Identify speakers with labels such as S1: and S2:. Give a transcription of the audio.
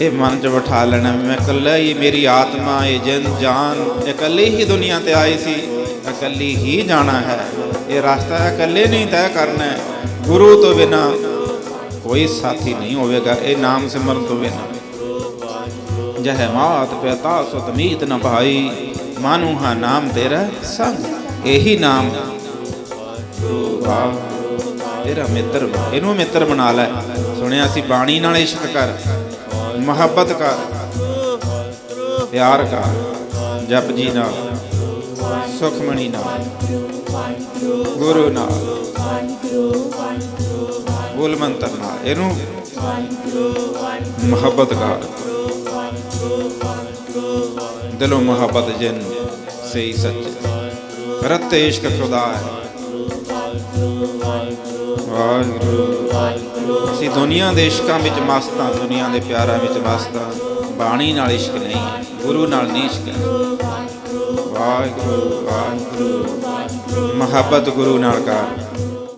S1: ਇਹ ਮਨ 'ਚ ਬਿਠਾ ਲੈਣਾ, ਮੈਂ ਇਕੱਲਾ ਹੀ, ਮੇਰੀ ਆਤਮਾ ਇਹ ਜਿੰਦ ਜਾਨ, ਇਕੱਲੀ ਹੀ ਦੁਨੀਆ ਤੇ ਆਈ ਸੀ, ਇਕੱਲੀ ਹੀ ਜਾਣਾ ਹੈ। ਇਹ ਰਸਤਾ ਇਕੱਲੇ ਨਹੀਂ ਤੈਅ ਕਰਨਾ ਹੈ। ਗੁਰੂ ਤੋਂ ਬਿਨਾ ਕੋਈ ਸਾਥੀ ਨਹੀਂ ਹੋਵੇਗਾ, ਇਹ ਨਾਮ ਸਿਮਰਨ ਤੋਂ ਬਿਨਾ। ਜਹ ਮਾਤ ਪਿਤਾ ਸੁਤਮੀਤ ਨ ਭਾਈ, ਮਾਨੂ ਹਾਂ ਨਾਮ ਤੇਰਾ ਸੰਗ। ਇਹੀ ਨਾਮ ਤੇਰਾ ਮਿੱਤਰ ਇਹਨੂੰ ਮਿੱਤਰ ਬਣਾ ਲੈ। ਸੁਣਿਆ ਸੀ, ਬਾਣੀ ਨਾਲ ਇਸ਼ਕ ਕਰ ਮੁਹੱਬਤ ਕਰ, ਪਿਆਰ ਕਰ ਜਪ ਜੀ ਨਾਲ, ਸੁਖਮਣੀ ਨਾਲ, ਗੁਰੂ ਨਾਲ ਬੋਲ ਮੰਤਰ ਨਾਲ, ਇਹਨੂੰ ਮੁਹੱਬਤ ਕਰ। ਦਿਲੋਂ ਮੁਹੱਬਤ ਜਿਨ ਸਹੀ ਸੱਚ। ਰਤੇ ਇਸ਼ਕ ਖੁਦਾ ਹੈ। ਵਾਹਿਗੁਰੂ। ਅਸੀਂ ਦੁਨੀਆ ਦੇ ਇਸ਼ਕਾਂ ਵਿੱਚ ਮਸਤ ਹਾਂ, ਦੁਨੀਆ ਦੇ ਪਿਆਰਾਂ ਵਿੱਚ ਮਸਤ ਹਾਂ। ਬਾਣੀ ਨਾਲ ਇਸ਼ਕ ਨਹੀਂ ਹੈ, ਗੁਰੂ ਨਾਲ ਨਹੀਂ ਇਸ਼ਕ ਹੈ। ਵਾਹਿਗੁਰੂ ਵਾਹਿਗੁਰੂ। ਮੁਹੱਬਤ ਗੁਰੂ ਨਾਲ ਕਰ।